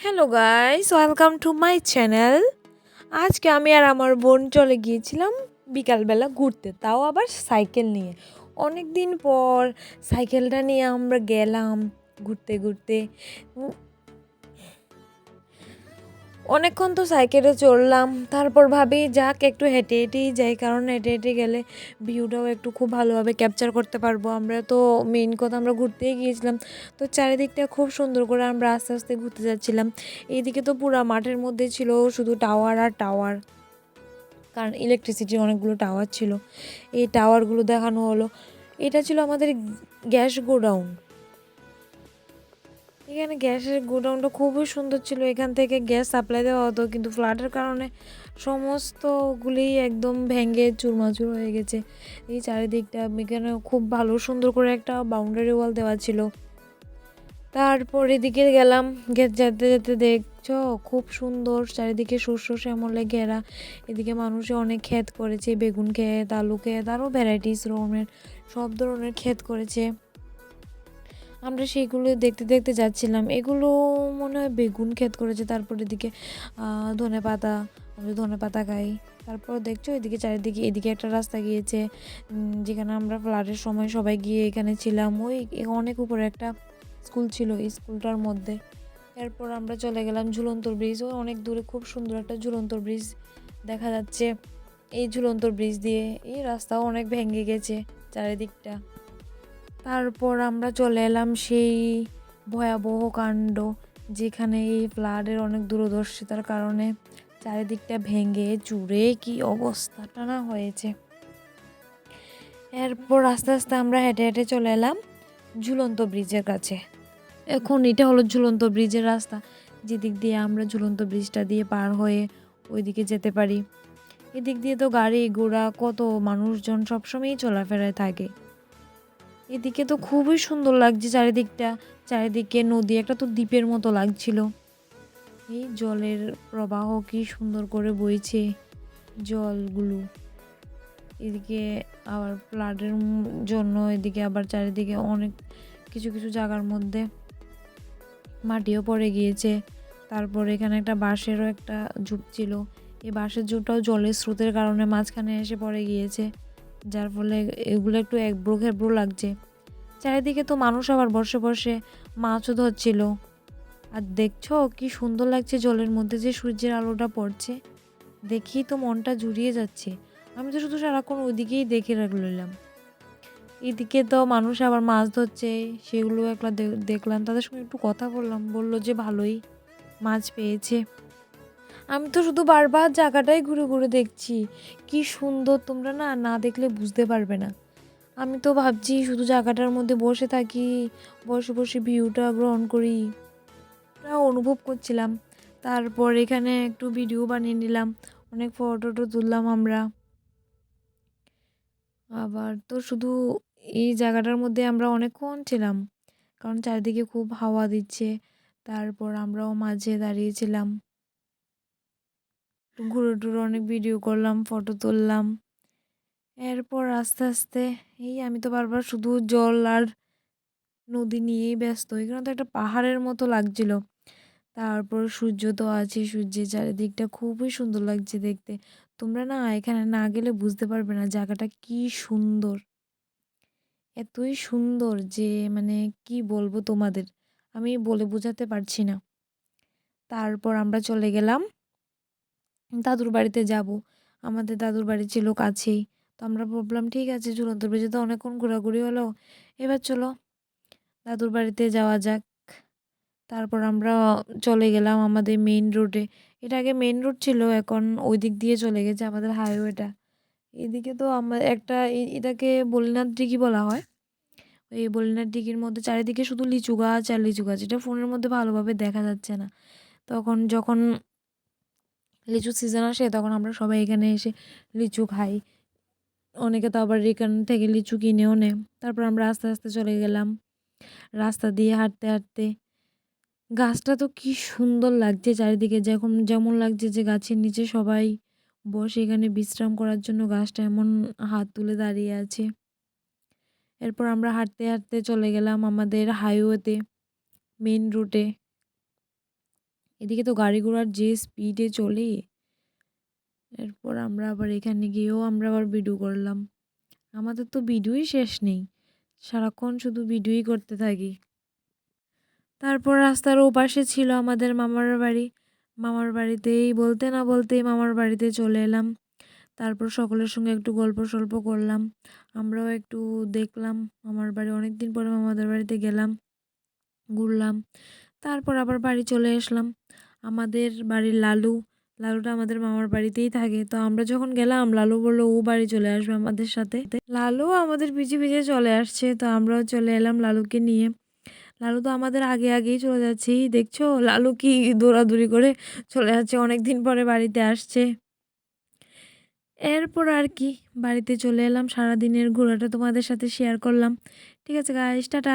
Hello guys welcome to my channel আজকে আমি আর আমার বোন চলে গিয়েছিলাম বিকালবেলা ঘুরতে, তাও আবার সাইকেল নিয়ে। অনেক দিন পর সাইকেলটা নিয়ে আমরা গেলাম ঘুরতে ঘুরতে। অনেকক্ষণ তো সাইকেলে চড়লাম, তারপর ভাবি যাক একটু হেঁটে হেঁটেই যাই, কারণ হেঁটে হেঁটে গেলে ভিউটাও একটু খুব ভালোভাবে ক্যাপচার করতে পারব। আমরা তো মেইন কথা আমরা ঘুরতেই গিয়েছিলাম, তো চারিদিকটা খুব সুন্দর করে আমরা আস্তে আস্তে ঘুরতে যাচ্ছিলাম। এইদিকে তো পুরা মাঠের মধ্যে ছিল শুধু টাওয়ার আর টাওয়ার কারণ ইলেকট্রিসিটির অনেকগুলো টাওয়ার ছিল। এই টাওয়ারগুলো দেখানো হলো। এটা ছিল আমাদের গ্যাস গোডাউন এখানে গ্যাসের গোডাউনটা খুবই সুন্দর ছিল। এখান থেকে গ্যাস সাপ্লাই দেওয়া হতো, কিন্তু ফ্লাডের কারণে সমস্তগুলি একদম ভেঙে চুরমাচুর হয়ে গেছে। এই চারিদিকটা এখানে খুব ভালো, সুন্দর করে একটা বাউন্ডারি ওয়াল দেওয়া ছিল। তারপর এদিকে গেলাম গে- যেতে যেতে দেখছ, খুব সুন্দর চারিদিকে শস্য শ্যামলে ঘেরা। এদিকে মানুষে অনেক ক্ষেত করেছে, বেগুন ক্ষেত, আলু ক্ষেত, আরও ভ্যারাইটিস রকমের সব ধরনের ক্ষেত করেছে। আমরা সেইগুলো দেখতে দেখতে যাচ্ছিলাম। এগুলো মনে হয় বেগুন ক্ষেত করেছে, তারপর এদিকে ধনে পাতা, আমরা ধনে পাতা খাই। তারপর দেখছ, এদিকে চারিদিকে, এদিকে একটা রাস্তা গিয়েছে যেখানে আমরা ফ্লাডের সময় সবাই গিয়ে এখানে ছিলাম। ওই অনেক উপরে একটা স্কুল ছিল এই স্কুলটার মধ্যে। এরপর আমরা চলে গেলাম ঝুলন্তর ব্রিজ। ওই অনেক দূরে খুব সুন্দর একটা ঝুলন্তর ব্রিজ দেখা যাচ্ছে। এই ঝুলন্তর ব্রিজ দিয়ে এই রাস্তাও অনেক ভেঙে গেছে চারিদিকটা। তারপর আমরা চলে এলাম সেই ভয়াবহ কাণ্ড, যেখানে এই ফ্লাডের অনেক দূরদর্শিতার কারণে চারিদিকটা ভেঙে চুরে কি অবস্থাটা না হয়েছে। এরপর আস্তে আস্তে আমরা হেঁটে হেঁটে চলে এলাম ঝুলন্ত ব্রিজের কাছে। এখন এটা হলো ঝুলন্ত ব্রিজের রাস্তা, যেদিক দিয়ে আমরা ঝুলন্ত ব্রিজটা দিয়ে পার হয়ে ওইদিকে যেতে পারি। এদিক দিয়ে তো গাড়ি ঘোড়া, কত মানুষজন সবসময়ই চলাফেরায় থাকে। এদিকে তো খুবই সুন্দর লাগছে চারিদিকটা। চারিদিকে নদী, একটা তো দ্বীপের মতো লাগছিল। এই জলের প্রবাহ কি সুন্দর করে বইছে জলগুলো। এদিকে আবার ফ্লাডের জন্য এদিকে আবার চারিদিকে অনেক কিছু কিছু জায়গার মধ্যে মাটিও পড়ে গিয়েছে। তারপর এখানে একটা বাঁশেরও একটা ঝুপ ছিল। এই বাঁশের ঝুপটাও জলের স্রোতের কারণে মাঝখানে এসে পড়ে গিয়েছে। যার ফলে এগুলো একটু এক একব্রো খেব্রো লাগছে। চারিদিকে তো মানুষ আবার বসে বসে মাছও ধরছিল। আর দেখছ কি সুন্দর লাগছে জলের মধ্যে যে সূর্যের আলোটা পড়ছে। দেখি তো মনটা জুড়িয়ে যাচ্ছে। আমি তো শুধু সারাক্ষণ ওইদিকেই দেখে রাখলাম এদিকে তো মানুষ আবার মাছ ধরছে, সেগুলো একলা দেখলাম। তাদের সঙ্গে একটু কথা বললাম। বলল যে ভালোই মাছ পেয়েছে। আমি তো শুধু বারবার জায়গাটাই ঘুরে ঘুরে দেখছি। কি সুন্দর, তোমরা না না দেখলে বুঝতে পারবে না। আমি তো ভাবছি শুধু জায়গাটার মধ্যে বসে থাকি, বসে বসে ভিউটা গ্রহণ করি। অনুভব করছিলাম। তারপর এখানে একটু ভিডিও বানিয়ে নিলাম। অনেক ফটো তুললাম আমরা। আবার তো শুধু এই জায়গাটার মধ্যে আমরা অনেকক্ষণ ছিলাম। কারণ চারিদিকে খুব হাওয়া দিচ্ছে। তারপর আমরাও মাঝে দাঁড়িয়েছিলাম ঘুরে টুরে অনেক ভিডিও করলাম ফটো তুললাম। এরপর আস্তে আস্তে, এই আমি তো বারবার শুধু জল আর নদী নিয়েই ব্যস্ত। এখানে তো একটা পাহাড়ের মতো লাগছিল। তারপর সূর্য তো আছে, সূর্যের চারিদিকটা খুবই সুন্দর লাগছে দেখতে। তোমরা না এখানে না গেলে বুঝতে পারবে না জায়গাটা কি সুন্দর। এতই সুন্দর যে মানে কি বলব তোমাদের? আমি বলে বোঝাতে পারছি না। তারপর আমরা চলে গেলাম দাদুর বাড়িতে যাব। আমাদের দাদুর বাড়ি ছিল কাছেই তো আমরা ভাবলাম, ঠিক আছে ঝুলন্ত ব্রিজে তো অনেকক্ষণ ঘোরাঘুরি হলো। এবার চলো, দাদুর বাড়িতে যাওয়া যাক। তারপর আমরা চলে গেলাম আমাদের মেইন রোডে এটা আগে মেইন রোড ছিল, এখন ওই দিক দিয়ে চলে গেছে আমাদের হাইওয়েটা এদিকে তো আমার একটা এটাকে বলিনাথ দিঘি বলা হয়। এই বলিনাথ দিঘির মধ্যে চারিদিকে শুধু লিচু গাছ আর লিচু গাছ। এটা ফোনের মধ্যে ভালোভাবে দেখা যাচ্ছে না। তখন যখন লিচু সিজন আসে, তখন আমরা সবাই এখানে এসে লিচু খাই। অনেকে তো আবার এখান থেকে লিচু কিনেও নেয়। তারপর আমরা আস্তে আস্তে চলে গেলাম। রাস্তা দিয়ে হাঁটতে হাঁটতে। গাছটা তো কি সুন্দর লাগছে চারিদিকে। যখন যেমন লাগছে যে গাছের নিচে সবাই বসে এখানে বিশ্রাম করার জন্য গাছটা এমন হাত তুলে দাঁড়িয়ে আছে। এরপর আমরা হাঁটতে হাঁটতে চলে গেলাম আমাদের হাইওয়েতে মেন রুটে এদিকে তো গাড়ি ঘোড়ার যে স্পিডে চলে, এরপর আমরা আবার এখানে গিয়েও আমরা আবার ভিডিও করলাম। আমাদের তো ভিডিওই শেষ নেই, সারাক্ষণ শুধু ভিডিওই করতে থাকি। তারপর রাস্তার ওপাশে ছিল আমাদের মামার বাড়ি। মামার বাড়িতেই বলতে না বলতেই মামার বাড়িতে চলে এলাম। তারপর সকলের সঙ্গে একটু গল্প সল্প করলাম। আমরাও একটু দেখলাম, মামার বাড়ি অনেক দিন পরে মামাদের বাড়িতে গেলাম, ঘুরলাম। তারপর আবার বাড়ি চলে আসলাম। আমাদের বাড়ির লালু, লালুটা আমাদের মামার বাড়িতেই থাকে। তো আমরা যখন গেলাম, লালু বলল, ও বাড়ি চলে আসবে আমাদের সাথে। লালু আমাদের পিছিয়ে পিছিয়ে চলে আসছে, তো আমরাও চলে এলাম লালুকে নিয়ে। লালু তো আমাদের আগে আগেই চলে যাচ্ছে, দেখছ? লালু কি দৌড়াদৌড়ি করে চলে যাচ্ছে অনেক দিন পরে বাড়িতে আসছে। এরপর আর কি, বাড়িতে চলে এলাম, সারাদিনের ঘোরাটা তোমাদের সাথে শেয়ার করলাম। ঠিক আছে গাইস টাটা।